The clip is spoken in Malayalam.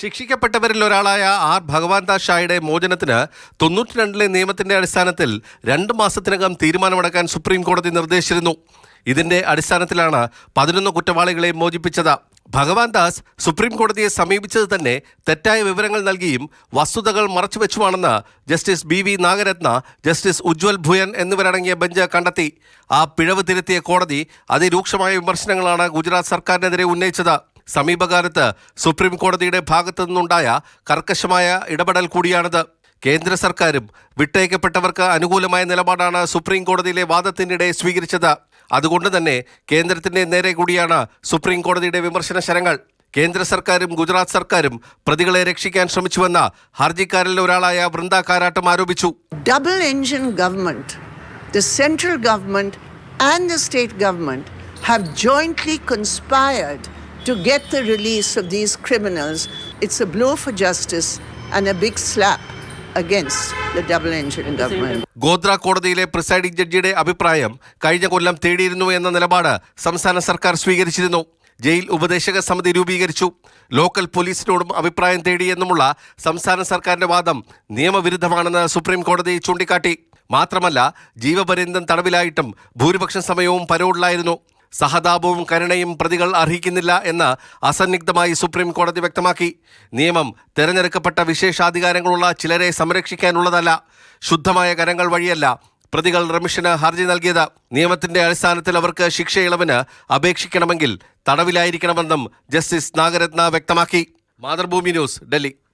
ശിക്ഷിക്കപ്പെട്ടവരിൽ ഒരാളായ ആർ ഭഗവാൻ ദാസ് ഷായുടെ മോചനത്തിന് തൊണ്ണൂറ്റിരണ്ടിലെ നിയമത്തിന്റെ അടിസ്ഥാനത്തിൽ രണ്ട് മാസത്തിനകം തീരുമാനമടക്കാൻ സുപ്രീം കോടതി നിർദ്ദേശിച്ചിരുന്നു. ഇതിന്റെ അടിസ്ഥാനത്തിലാണ് പതിനൊന്ന് കുറ്റവാളികളെ മോചിപ്പിച്ചത്. ഭഗവാൻ ദാസ് സുപ്രീം കോടതിയെ സമീപിച്ചത് തന്നെ തെറ്റായ വിവരങ്ങൾ നൽകിയും വസ്തുതകൾ മറച്ചുവെച്ചുമാണെന്ന് justice B V Nagarathna justice Ujjal Bhuyan എന്നിവരടങ്ങിയ ബെഞ്ച് കണ്ടെത്തി. ആ പിഴവ് തിരുത്തിയ കോടതി അതിരൂക്ഷമായ വിമർശനങ്ങളാണ് ഗുജറാത്ത് സർക്കാരിനെതിരെ ഉന്നയിച്ചത്. സമീപകാലത്ത് സുപ്രീം കോടതിയുടെ ഭാഗത്തു നിന്നുണ്ടായ കർക്കശമായ ഇടപെടൽ കൂടിയാണിത്. കേന്ദ്ര സർക്കാരും വിട്ടയക്കപ്പെട്ടവർക്ക് അനുകൂലമായ നിലപാടാണ് സുപ്രീം കോടതിയിലെ വാദത്തിനിടെ സ്വീകരിച്ചത്. അതുകൊണ്ട് തന്നെ കേന്ദ്രത്തിന്റെ നേരെ കൂടിയാണ് സുപ്രീം കോടതിയുടെ വിമർശന ശരങ്ങൾ. കേന്ദ്ര സർക്കാരും ഗുജറാത്ത് സർക്കാരും പ്രതികളെ രക്ഷിക്കാൻ ശ്രമിച്ചുവെന്ന ഹർജിക്കാരിൽ ഒരാളായ വൃന്ദ കാരാട്ടം ആരോപിച്ചു. Double engine government the central government and the state government have jointly conspired to get the release of these criminals. It's a blow for justice and a big slap against the double engine government. ഗോത്ര കോടതിയിലെ പ്രിസൈഡിംഗ് ജഡ്ജിയുടെ അഭിപ്രായം കഴിഞ്ഞ കൊല്ലം തേടിയിരുന്നു എന്ന നിലപാട് സംസ്ഥാന സർക്കാർ സ്വീകരിച്ചിരുന്നു ജയിൽ ഉപദേശക സമിതി രൂപീകരിച്ചു ലോക്കൽ പോലീസിനോടും അഭിപ്രായം തേടിയെന്നുമുള്ള സംസ്ഥാന സർക്കാരിന്റെ വാദം നിയമവിരുദ്ധമാണെന്ന് സുപ്രീം കോടതി ചൂണ്ടിക്കാട്ടി മാത്രമല്ല ജീവപര്യന്തം തടവിലായിട്ടും ഭൂരിപക്ഷം സമയവും പരോളിലായിരുന്നു സഹതാപവും കരുണയും പ്രതികൾ അർഹിക്കുന്നില്ല എന്ന് അസന്നിഗ്ധമായി സുപ്രീം കോടതി വ്യക്തമാക്കി. നിയമം തെരഞ്ഞെടുക്കപ്പെട്ട വിശേഷാധികാരങ്ങളുള്ള ചിലരെ സംരക്ഷിക്കാനുള്ളതല്ല ശുദ്ധമായ കരങ്ങൾ വഴിയല്ല പ്രതികൾ റമിഷന് ഹർജി നൽകിയത്. നിയമത്തിന്റെ അടിസ്ഥാനത്തിൽ അവർക്ക് ശിക്ഷ ഇളവിന് അപേക്ഷിക്കണമെങ്കിൽ തടവിലായിരിക്കണമെന്നും ജസ്റ്റിസ് നാഗരത്ന വ്യക്തമാക്കി. മാതൃഭൂമി ന്യൂസ് ഡൽഹി.